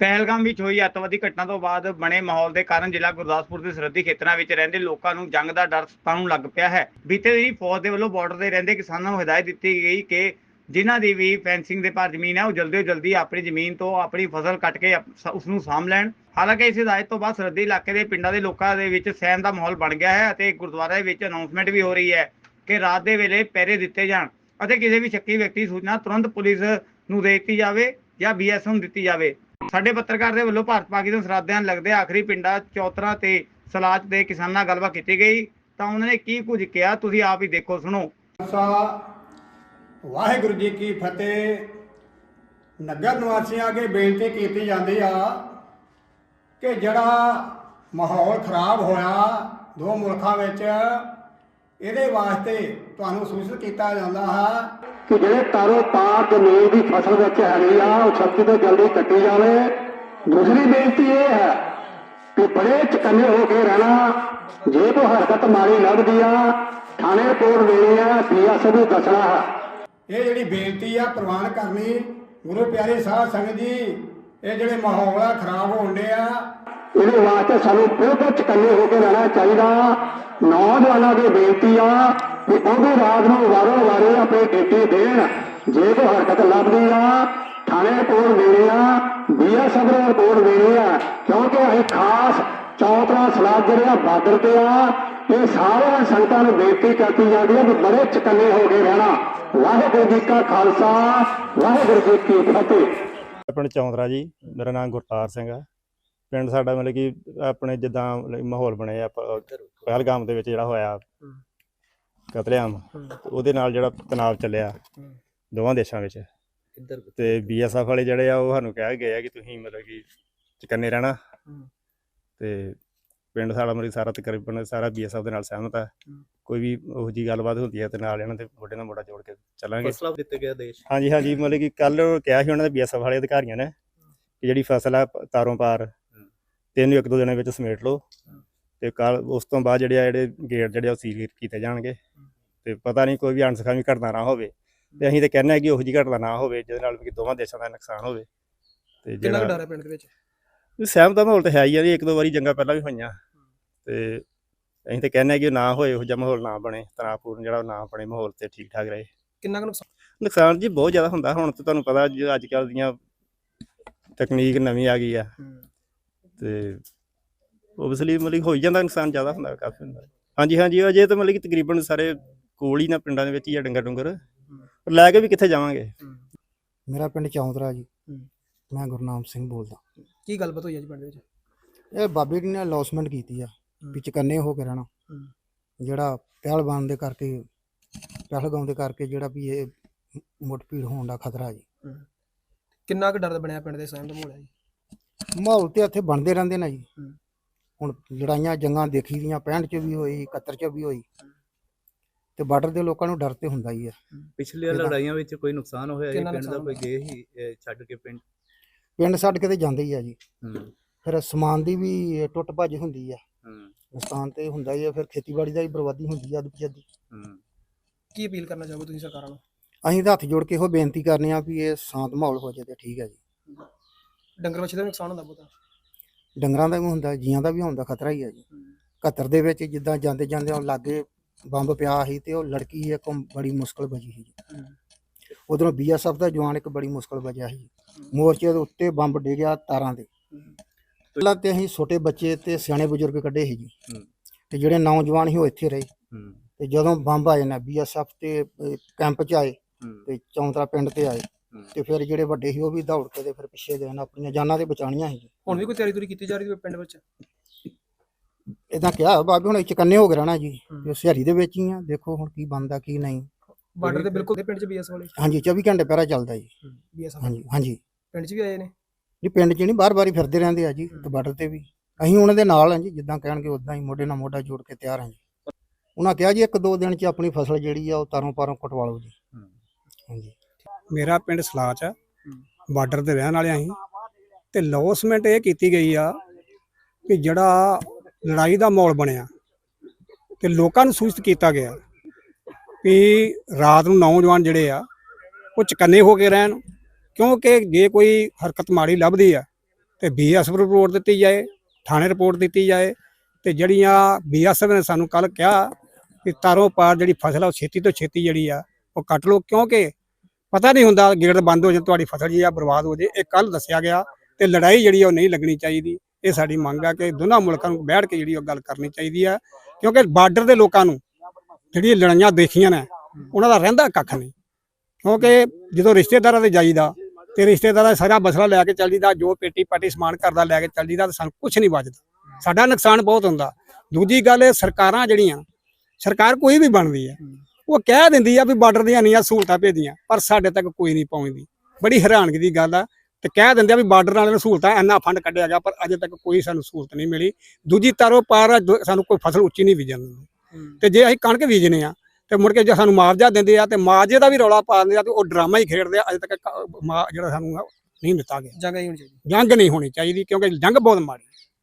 ਪਹਿਲਗਾਮ ਵਿੱਚ ਹੋਈ ਅੱਤਵਾਦੀ ਘਟਨਾ ਤੋਂ ਬਾਅਦ ਬਣੇ ਮਾਹੌਲ ਦੇ ਕਾਰਨ ਜ਼ਿਲ੍ਹਾ ਗੁਰਦਾਸਪੁਰ ਦੇ ਸਰਹੱਦੀ ਖੇਤਰਾਂ ਵਿੱਚ ਰਹਿੰਦੇ ਲੋਕਾਂ ਨੂੰ ਜੰਗ ਦਾ ਡਰ ਸਤਾਉਣ ਲੱਗ ਪਿਆ ਹੈ। ਬੀਤੇ ਦਿਨੀ ਫੌਜ ਦੇ ਵੱਲੋਂ ਬਾਰਡਰ ਤੇ ਰਹਿੰਦੇ ਕਿਸਾਨਾਂ ਨੂੰ ਹਦਾਇਤ ਦਿੱਤੀ ਗਈ ਕਿ ਜਿਨ੍ਹਾਂ ਦੀ ਵੀ ਫੈਂਸਿੰਗ ਦੇ ਪਰ ਜ਼ਮੀਨ ਹੈ, ਉਹ ਜਲਦੀ ਤੋਂ ਜਲਦੀ ਆਪਣੀ ਜ਼ਮੀਨ ਤੋਂ ਆਪਣੀ ਫਸਲ ਕੱਟ ਕੇ ਉਸ ਨੂੰ ਸਾਂਭ ਲੈਣ। ਹਾਲਾਂਕਿ ਇਸ ਹਦਾਇਤ ਤੋਂ ਬਾਅਦ ਸਰਹੱਦੀ ਇਲਾਕੇ ਦੇ ਪਿੰਡਾਂ ਦੇ ਲੋਕਾਂ ਦੇ ਵਿੱਚ ਸਹਿਮ ਦਾ ਮਾਹੌਲ ਬਣ ਗਿਆ ਹੈ ਅਤੇ ਗੁਰਦੁਆਰੇ ਵਿੱਚ ਅਨਾਉਂਸਮੈਂਟ ਵੀ ਹੋ ਰਹੀ ਹੈ ਕਿ ਰਾਤ ਦੇ ਵੇਲੇ ਪਹਿਰੇ ਦਿੱਤੇ ਜਾਣ ਅਤੇ ਕਿਸੇ ਵੀ ਸ਼ੱਕੀ ਵਿਅਕਤੀ ਦੀ ਸੂਚਨਾ ਤੁਰੰਤ ਪੁਲਿਸ ਨੂੰ ਦੇ ਦਿੱਤੀ ਜਾਵੇ ਜਾਂ ਬੀਐਸ ਨੂੰ ਦਿੱਤੀ ਜਾਵੇ। ਸਾਡੇ ਪੱਤਰਕਾਰ ਦੇ ਵੱਲੋਂ ਭਾਰਤ ਪਾਕਿਸਤਾਨ ਸਰਹੱਦਾਂ ਲੱਗਦੇ ਆਖਰੀ ਪਿੰਡਾਂ ਚੌਤਰਾ ਤੇ ਸਲਾਚ ਦੇ ਕਿਸਾਨਾਂ ਨਾਲ ਗੱਲਬਾਤ ਕੀਤੀ ਗਈ। ਤਾਂ ਉਹਨਾਂ ਨੇ ਕੀ ਕੁਝ ਕਿਹਾ? ਤੁਸੀਂ ਆਪ ਹੀ ਦੇਖੋ, ਸੁਣੋ। ਵਾਹਿਗੁਰੂ ਜੀ ਕੀ ਫਤਿਹ। ਨਗਰ ਨਿਵਾਸੀਆਂ ਅੱਗੇ ਬੇਨਤੀ ਕੀਤੀ ਜਾਂਦੀ ਆ ਕਿ ਜਿਹੜਾ ਮਾਹੌਲ ਖਰਾਬ ਹੋਇਆ ਦੋ ਮੁਲਕਾਂ ਵਿੱਚ, ਇਹਦੇ ਵਾਸਤੇ ਤੁਹਾਨੂੰ ਸੂਚਿਤ ਕੀਤਾ ਜਾਂਦਾ ਹੈ। ਕਿ ਜਿਹੜੇ ਤਾਰੋ ਪਾਰ ਜ਼ਮੀਨ ਦੀ ਫਸਲ ਵਿੱਚ ਹੈਗੀ ਆ ਉਹ ਛੱਤੀ ਤੋਂ ਜਲਦੀ ਕੱਟੀ ਜਾਵੇ। ਦੂਸਰੀ ਬੇਨਤੀ ਇਹ ਹੈ ਕਿ ਬੜੇ ਚਕੰਨੇ ਹੋ ਕੇ ਰਹਿਣਾ ਜੇ ਕੋਈ ਹਰਕਤ ਮਾਰੀ ਲੱਗਦੀ ਆ ਥਾਣੇ ਰਿਪੋਰਟ ਦੇਣੀ ਆ ਪੀਐਸ ਨੂੰ ਦੱਸਣਾ ਹੈ। ਇਹ ਜਿਹੜੀ ਬੇਨਤੀ ਆ ਪ੍ਰਵਾਨ ਕਰਨੀ ਗੁਰੂ ਪਿਆਰੇ ਸਾਧ ਸੰਗਤ ਜੀ ਇਹ ਜਿਹੜੇ ਮਾਹੌਲ ਆ ਖਰਾਬ ਹੋਣ ਆ। ਇਹਦੇ ਵਾਸਤੇ ਸਾਨੂੰ ਬਿਲਕੁਲ ਚਕੰਨੇ ਹੋ ਕੇ ਰਹਿਣਾ ਚਾਹੀਦਾ। ਨੌਜਵਾਨਾਂ ਦੀ ਬੇਨਤੀ ਆ ਕਿ ਉਹ ਵੀ ਨੂੰ ਵਾਰੋ ਵਾਰੀ ਆਪਣੀ ਡਿਊਟੀ ਦੇਣ। ਜੇ ਕੋਈ ਹਰਕਤ ਲੱਭਦੀ ਆ, ਥਾਣੇ ਰਿਪੋਰਟ ਦੇਣੀ ਆ, ਬੀਐਸਐਫ ਨੂੰ ਰਿਪੋਰਟ ਦੇਣੀ ਆ, ਕਿਉਂਕਿ ਅਸੀਂ ਖਾਸ ਚੌਥਾ ਸਲਾਹ ਜਿਹੜੇ ਆ ਬਾਰਡਰ ਤੇ ਆ, ਇਹ ਸਾਰਿਆਂ ਸੰਗਤਾਂ ਨੂੰ ਬੇਨਤੀ ਕਰਤੀ ਜਾਂਦੀ ਹੈ ਕਿ ਬੜੇ ਚਕੰਨੇ ਹੋ ਕੇ ਰਹਿਣਾ। ਵਾਹਿਗੁਰੂ ਜੀ ਕਾ ਖਾਲਸਾ, ਵਾਹਿਗੁਰੂ ਜੀ ਕੀ ਫਤਿਹ। ਪਿੰਡ ਚੌਂਦਰਾ ਜੀ, ਮੇਰਾ ਨਾਮ ਗੁਰਤਾਰ ਸਿੰਘ ਆ। ਪਿੰਡ ਸਾਡਾ ਮਤਲਬ ਕਿ ਆਪਣੇ ਜਿੱਦਾਂ ਮਤਲਬ ਮਾਹੌਲ ਬਣਿਆ ਪਹਿਲਗਾਮ ਦੇ ਵਿੱਚ ਜਿਹੜਾ ਹੋਇਆ ਕਤਲੇਆਮ ਉਹਦੇ ਨਾਲ ਜਿਹੜਾ ਤਣਾਅ ਚੱਲਿਆ ਦੋਵਾਂ ਦੇਸ਼ਾਂ ਵਿੱਚ। ਤੇ ਬੀਐਸਐਫ ਵਾਲੇ ਜਿਹੜੇ ਆ ਉਹ ਸਾਨੂੰ ਕਹਿ ਗਏ ਆ ਕਿ ਤੁਸੀਂ ਮਤਲਬ ਕਿ ਚਕੰਨੇ ਰਹਿਣਾ। ਤੇ ਪਿੰਡ ਸਾਡਾ ਕਿ ਸਾਰਾ ਤਕਰੀਬਨ ਸਾਰਾ ਬੀਐਸਐਫ ਦੇ ਨਾਲ ਸਹਿਮਤ ਹੈ। ਕੋਈ ਵੀ ਉਹੋ ਜੀ ਗੱਲਬਾਤ ਹੁੰਦੀ ਹੈ ਤੇ ਨਾਲ ਇਹਨਾਂ ਤੇ ਮੋਢੇ ਨਾਲ ਮੋਢਾ ਜੋੜ ਕੇ ਚੱਲਾਂਗੇ। ਫਸਲਾ ਦਿੱਤੇ ਗਿਆ ਦੇਸ਼। ਹਾਂਜੀ ਹਾਂਜੀ ਮਤਲਬ ਕਿ ਕੱਲ ਕਿਹਾ ਸੀ ਉਹਨਾਂ ਦੇ ਬੀਐਸਐਫ ਵਾਲੇ ਅਧਿਕਾਰੀਆਂ ਨੇ ਕਿ ਜਿਹੜੀ ਫਸਲ ਆ ਤਾਰੋਂ ਪਾਰ ਤਿੰਨ ਇੱਕ ਦੋ ਦਿਨਾਂ ਵਿੱਚ ਸਮੇਟ ਲਓ। ਤੇ ਕੱਲ ਉਸ ਤੋਂ ਬਾਅਦ ਜਿਹੜੇ ਆ ਜਿਹੜੇ ਗੇਟ ਜਿਹੜੇ ਆ ਉਹ ਸੀਲ ਕੀਤੇ ਜਾਣਗੇ। ਤੇ ਪਤਾ ਨਹੀਂ ਕੋਈ ਵੀ ਅਣਸਖਾਵੀ ਘਟਨਾ ਨਾ ਹੋਵੇ। ਤੇ ਅਸੀਂ ਤੇ ਕਹਿੰਦੇ ਆ ਕਿ ਉਹੋ ਜਿਹੀ ਘਟਨਾ ਨਾ ਹੋਵੇ ਜਿਹਦੇ ਨਾਲ ਕਿ ਦੋਵਾਂ ਦੇਸ਼ਾਂ ਦਾ ਨੁਕਸਾਨ ਹੋਵੇ। ਤੇ ਜਿਹੜਾ ਡਰ ਹੈ ਪਿੰਡ ਦੇ ਵਿੱਚ ਸਹਿਮਤ ਦਾ ਮਾਹੌਲ ਤਾਂ ਹੈ ਹੀ ਆ ਜੀ ਇੱਕ ਦੋ ਵਾਰੀ ਜੰਗਾਂ ਪਹਿਲਾਂ ਵੀ ਹੋਈਆਂ। ਤੇ ਅਸੀਂ ਤੇ ਕਹਿੰਦੇ ਆ ਕਿ ਉਹ ਨਾ ਹੋਏ ਉਹ ਜਿਹਾ ਮਾਹੌਲ ਨਾ ਬਣੇ ਤਣਾਅਪੂਰਨ ਜਿਹੜਾ ਨਾ ਬਣੇ ਮਾਹੌਲ ਤੇ ਠੀਕ ਠਾਕ ਰਹੇ। ਕਿੰਨਾ ਕੁ ਨੁਕਸਾਨ? ਨੁਕਸਾਨ ਜੀ ਬਹੁਤ ਜ਼ਿਆਦਾ ਹੁੰਦਾ। ਹੁਣ ਤੇ ਤੁਹਾਨੂੰ ਪਤਾ ਜੀ ਅੱਜ ਕੱਲ ਦੀਆਂ ਤਕਨੀਕ ਨਵੀਂ ਆ ਗਈ ਆ। ਤੇ ਓਬਵੀਅਸਲੀ ਮਤਲਬ ਹੋ ਜਾਂਦਾ ਨੁਕਸਾਨ ਜ਼ਿਆਦਾ ਹੁੰਦਾ ਕਾਫੀ ਹੁੰਦਾ। ਹਾਂਜੀ ਹਾਂਜੀ ਅਜੇ ਤਾਂ ਮਤਲਬ ਕਿ ਤਕਰੀਬਨ ਸਾਰੇ ਕੋਲ ਹੀ ਨਾ ਪਿੰਡਾਂ ਦੇ ਵਿੱਚ ਹੀ ਆ ਡੰਗਰ ਡੁੰਗਰ। ਪਰ ਲੈ ਕੇ ਵੀ ਕਿੱਥੇ ਜਾਵਾਂਗੇ? ਮੇਰਾ ਪਿੰਡ ਚੌਂਦਰਾ ਜੀ। ਮੈਂ ਗੁਰਨਾਮ ਸਿੰਘ ਬੋਲਦਾ। ਕੀ ਗੱਲਬਾਤ ਹੋਈ ਹੈ ਜੀ ਪਿੰਡ ਦੇ ਵਿੱਚ? ਇਹ ਬਾਬੇ ਜੀ ਨੇ ਅਲੌਸਮੈਂਟ ਕੀਤੀ ਆ ਵੀ ਚਕੰਨੇ ਹੋ ਕੇ ਰਹਿਣਾ। ਜਿਹੜਾ ਪਹਿਲਵਾਨ ਦੇ ਕਰਕੇ ਪਹਿਲਗਾਉਂ ਦੇ ਕਰਕੇ ਜਿਹੜਾ ਵੀ ਇਹ ਮੁੱਠਭੀੜ ਹੋਣ ਦਾ ਖਤਰਾ ਜੀ। ਕਿੰਨਾ ਕੁ ਡਰ ਬਣਿਆ ਪਿੰਡ ਦੇ ਸਹਿਮ ਦਾ ਮਾਹੌਲ ਹੈ ਜੀ ਮਾਹੌਲ ਤੇ ਇੱਥੇ ਬਣਦੇ ਰਹਿੰਦੇ ਨੇ ਜੀ। ਹੁਣ ਲੜਾਈਆਂ ਜੰਗਾਂ ਦੇਖੀ ਦੀਆਂ 65 ਚ ਵੀ ਹੋਈ 71 ਚ ਵੀ ਹੋਈ। ਤੇ ਬਾਰਡਰ ਦੇ ਲੋਕਾਂ ਨੂੰ ਡਰ ਤੇ ਹੁੰਦਾ ਹੀ ਆ। ਪਿਛਲੀਆਂ ਇਹਦਾ- ਲੜਾਈਆਂ ਵਿੱਚ ਕੋਈ ਨੁਕਸਾਨ ਹੋਇਆ ਜੀ? ਪਿੰਡ ਦਾ ਕੋਈ ਗਏ ਹੀ ਛੱਡ ਕੇ ਪਿੰਡ? ਪਿੰਡ ਛੱਡ ਕੇ ਤੇ ਜਾਂਦੇ ਹੀ ਆ ਜੀ। ਫਿਰ ਸਮਾਨ ਦੀ ਵੀ ਟੁੱਟ ਭੱਜ ਹੁੰਦੀ ਆ। ਨੁਕਸਾਨ ਤੇ ਹੁੰਦਾ ਹੀ ਆ ਫਿਰ ਖੇਤੀਬਾੜੀ ਦਾ ਵੀ ਬਰਬਾਦੀ ਹੁੰਦੀ ਆ ਅਧਿ ਹੂੰ। ਕੀ ਅਪੀਲ ਕਰਨਾ ਚਾਹੋਗੇ ਤੁਸੀਂ ਸਰਕਾਰਾਂ ਨੂੰ? ਅਸੀਂ ਤਾਂ ਹੱਥ ਜੋੜ ਕੇ ਇਹੋ ਬੇਨਤੀ ਕਰਨੇ ਆ ਵੀ ਇਹ ਸ਼ਾਂਤ ਮਾਹੌਲ ਹੋ ਤੇ ਠੀਕ ਹੈ ਜੀ। ਡੰਗਰ ਵੱਛੇ ਦਾ ਵੀ ਨੁਕਸਾਨ ਹੁੰਦਾ ਬਹੁਤਾ। ਡੰਗਰਾਂ ਦਾ ਵੀ ਹੁੰਦਾ ਜੀਆਂ ਦਾ ਵੀ ਹੁੰਦਾ ਖਤਰਾ ਹੀ ਹੈ ਜੀ। ਘੱਤਰ ਦੇ ਵਿੱਚ ਜਿੱਦਾਂ ਜਾਂਦੇ ਜਾਂਦੇ ਉਹ ਲਾਗੇ ਬੰਬ ਪਿਆ ਸੀ ਤੇ ਉਹ ਲੜਕੀ ਇੱਕ ਬੜੀ ਮੁਸ਼ਕਲ ਬਚੀ ਸੀ ਉਧਰੋਂ ਬੀਐਸਐਫ ਦਾ ਜਵਾਨ ਇੱਕ ਬੜੀ ਮੁਸ਼ਕਲ ਬਚਿਆ ਸੀ। ਮੋਰਚੇ ਦੇ ਉੱਤੇ ਬੰਬ ਡਿੱਗਿਆ ਤਾਰਾਂ ਦੇ ਪਹਿਲਾਂ ਤੇ ਅਸੀਂ ਛੋਟੇ ਬੱਚੇ ਤੇ ਸਿਆਣੇ ਬਜ਼ੁਰਗ ਕੱਢੇ ਸੀ ਜੀ। ਤੇ ਜਿਹੜੇ ਨੌਜਵਾਨ ਸੀ ਉਹ ਇੱਥੇ ਰਹੇ। ਤੇ ਜਦੋਂ ਬੰਬ ਆਏ ਨਾ ਬੀਐਸਐਫ ਤੇ ਕੈਂਪ 'ਚ ਆਏ ਤੇ ਚੌਂਤਰਾ ਪਿੰਡ ਤੇ ਆਏ। ਤੇ ਫਿਰ ਜਿਹੜੇ ਵੱਡੇ ਸੀ ਉਹ ਵੀ ਦੌੜ ਕੇ ਤੇ ਫਿਰ ਪਿੱਛੇ ਗਏ ਨਾ ਆਪਣੀਆਂ ਜਾਨਾਂ ਤੇ ਬਚਾਉਣੀਆਂ ਸੀ। ਹੁਣ ਵੀ ਕੋਈ ਤਿਆਰੀ ਤੁਰੀ ਕੀਤੀ ਜਾ ਰਹੀ ਹੈ ਪਿੰਡ ਵਿੱਚ? ਇਦਾਂ ਕਿਹਾ ਬਾਬੇ ਹੁਣ ਚਕੰਨੇ ਹੋ ਕੇ ਰਹਿਣਾ ਜੀ। ਤੇ ਸਿਹਰੀ ਦੇ ਵਿੱਚ ਹੀ ਆ ਦੇਖੋ ਹੁਣ ਕੀ ਬਣਦਾ ਕੀ ਨਹੀਂ। ਬਾਰਡਰ ਤੇ ਬਿਲਕੁਲ ਦੇ ਪਿੰਡ 'ਚ ਬੀਐਸ ਵਾਲੇ? ਹਾਂਜੀ 24 ਘੰਟੇ ਪਹਿਰਾ ਚੱਲਦਾ ਜੀ। ਬੀਐਸ ਹਾਂਜੀ ਹਾਂਜੀ। ਪਿੰਡ 'ਚ ਵੀ ਆਏ ਨੇ? ਜੀ ਪਿੰਡ 'ਚ ਨਹੀਂ ਬਾਰ-ਬਾਰ ਹੀ ਫਿਰਦੇ ਰਹਿੰਦੇ ਆ ਜੀ ਤੇ ਬਾਰਡਰ ਤੇ ਵੀ। ਅਸੀਂ ਉਹਨਾਂ ਦੇ ਨਾਲ ਹਾਂ ਜੀ ਜਿੱਦਾਂ ਕਹਿਣਗੇ ਉਦਾਂ ਹੀ ਮੋਢੇ ਨਾਲ ਮੋਢਾ ਜੋੜ ਕੇ ਤਿਆਰ ਹਾਂ ਜੀ। ਉਹਨਾਂ ਕਿਹਾ ਜੀ ਇੱਕ ਦੋ ਦਿਨ 'ਚ ਆਪਣੀ ਫਸਲ ਜਿਹੜੀ ਆ ਉਹ ਤਾਰੋਂ ਪਾਰੋਂ ਕਟਵਾ ਲਓ ਜੀ। ਹਾਂਜੀ। ਮੇਰਾ ਪਿੰਡ ਸਲਾਚ ਆ। ਬਾਰਡਰ ਤੇ ਰਹਿਣ ਵਾਲੇ ਅਸੀਂ। ਤੇ ਲੌਸਮੈਂਟ ਇਹ ਕੀਤੀ ਗਈ ਆ ਕਿ ਜਿਹੜਾ ਲੜਾਈ ਦਾ ਮਾਹੌਲ ਬਣਿਆ ਤੇ ਲੋਕਾਂ ਨੂੰ ਸੂਚਿਤ ਕੀਤਾ ਗਿਆ ਵੀ ਰਾਤ ਨੂੰ ਨੌਜਵਾਨ ਜਿਹੜੇ ਆ ਉਹ ਚਕੰਨੇ ਹੋ ਕੇ ਰਹਿਣ ਕਿਉਂਕਿ ਜੇ ਕੋਈ ਹਰਕਤ ਮਾੜੀ ਲੱਭਦੀ ਆ ਤੇ ਬੀਐਸਐਫ ਰਿਪੋਰਟ ਦਿੱਤੀ ਜਾਏ ਥਾਣੇ ਰਿਪੋਰਟ ਦਿੱਤੀ ਜਾਏ ਤੇ ਜਿਹੜੀਆਂ ਬੀਐਸਐਫ ਨੇ ਸਾਨੂੰ ਕੱਲ ਕਿਹਾ ਕਿ ਤਾਰੋਂ ਪਾਰ ਜਿਹੜੀ ਫਸਲ ਆ ਉਹ ਛੇਤੀ ਤੋਂ ਛੇਤੀ ਜਿਹੜੀ ਆ ਉਹ ਕੱਟ ਲਓ ਕਿਉਂਕਿ ਪਤਾ ਨਹੀਂ ਹੁੰਦਾ ਗੇੜ ਬੰਦ ਹੋ ਜਾਏ ਤੁਹਾਡੀ ਫਸਲ ਜੀ ਆ ਬਰਬਾਦ ਹੋ ਜੇ। ਇਹ ਕੱਲ ਦੱਸਿਆ ਗਿਆ ਤੇ ਲੜਾਈ ਜਿਹੜੀ ਉਹ ਨਹੀਂ ਲੱਗਣੀ ਚਾਹੀਦੀ। ਇਹ ਸਾਡੀ ਮੰਗ ਆ ਕਿ ਦੋਨਾਂ ਮੁਲਕਾਂ ਨੂੰ ਬੈਠ ਕੇ ਜਿਹੜੀ ਉਹ ਗੱਲ ਕਰਨੀ ਚਾਹੀਦੀ ਆ। ਕਿਉਂਕਿ ਬਾਰਡਰ ਦੇ ਲੋਕਾਂ ਨੂੰ ਜਿਹੜੀਆਂ ਲੜਾਈਆਂ ਦੇਖੀਆਂ ਨੇ, ਉਹਨਾਂ ਦਾ ਰਹਿੰਦਾ ਕੱਖ ਨਹੀਂ। ਕਿਉਂਕਿ ਜਦੋਂ ਰਿਸ਼ਤੇਦਾਰਾਂ ਦੇ ਜਾਈਦਾ ਤੇ ਰਿਸ਼ਤੇਦਾਰਾਂ ਦਾ ਸਾਰਾ ਮਸਲਾ ਲੈ ਕੇ ਚੱਲ ਜੀਦਾ ਜੋ ਪੇਟੀ ਪਾਟੀ ਸਮਾਨ ਕਰਦਾ ਲੈ ਕੇ ਚੱਲ ਜੀਦਾ ਤੇ ਸਾਨੂੰ ਕੁਝ ਨਹੀਂ ਬਚਦਾ ਸਾਡਾ ਨੁਕਸਾਨ ਬਹੁਤ ਹੁੰਦਾ। ਦੂਜੀ ਗੱਲ ਇਹ ਸਰਕਾਰਾਂ ਜਿਹੜੀਆਂ, ਸਰਕਾਰ ਕੋਈ ਵੀ ਬਣਦੀ ਹੈ ਉਹ ਕਹਿ ਦਿੰਦੀ ਆ ਵੀ ਬਾਰਡਰ ਦੀਆਂ ਇੰਨੀਆਂ ਸਹੂਲਤਾਂ ਭੇਜੀਆਂ ਪਰ ਸਾਡੇ ਤੱਕ ਕੋਈ ਨਹੀਂ ਪਹੁੰਚਦੀ। ਬੜੀ ਹੈਰਾਨਗੀ ਦੀ ਗੱਲ ਆ ਤੇ ਕਹਿ ਦਿੰਦੇ ਆ ਵੀ ਬਾਰਡਰ ਵਾਲਿਆਂ ਨੂੰ ਸਹੂਲਤਾਂ ਇੰਨਾ ਫੰਡ ਕੱਢਿਆ ਗਿਆ ਪਰ ਅਜੇ ਤੱਕ ਕੋਈ ਸਾਨੂੰ ਸਹੂਲਤ ਨਹੀਂ ਮਿਲੀ। ਦੂਜੀ ਤਾਰੋਂ ਪਾਰ ਆ, ਸਾਨੂੰ ਕੋਈ ਫਸਲ ਉੱਚੀ ਨਹੀਂ ਬੀਜਣ ਦਿੰਦੇ। ਤੇ ਜੇ ਅਸੀਂ ਕਣਕ ਬੀਜਨੇ ਆ ਤੇ ਮੁੜ ਕੇ ਜੇ ਸਾਨੂੰ ਮੁਆਵਜ਼ਾ ਦਿੰਦੇ ਆ ਤੇ ਮੁਆਵਜ਼ੇ ਦਾ ਵੀ ਰੌਲਾ ਪਾ ਦਿੰਦੇ ਆ ਤੇ ਉਹ ਡਰਾਮਾ ਹੀ ਖੇਡਦੇ ਆ ਅਜੇ ਤੱਕ ਜਿਹੜਾ ਸਾਨੂੰ ਨਹੀਂ ਦਿੱਤਾ ਗਿਆ। ਜਗ੍ਹਾ ਹੀ ਹੋਣੀ ਚਾਹੀਦੀ। ਜੰਗ ਨਹੀਂ ਹੋਣੀ ਚਾਹੀਦੀ ਕਿਉਂਕਿ ਜੰਗ ਬਹੁਤ ਮਾੜੀ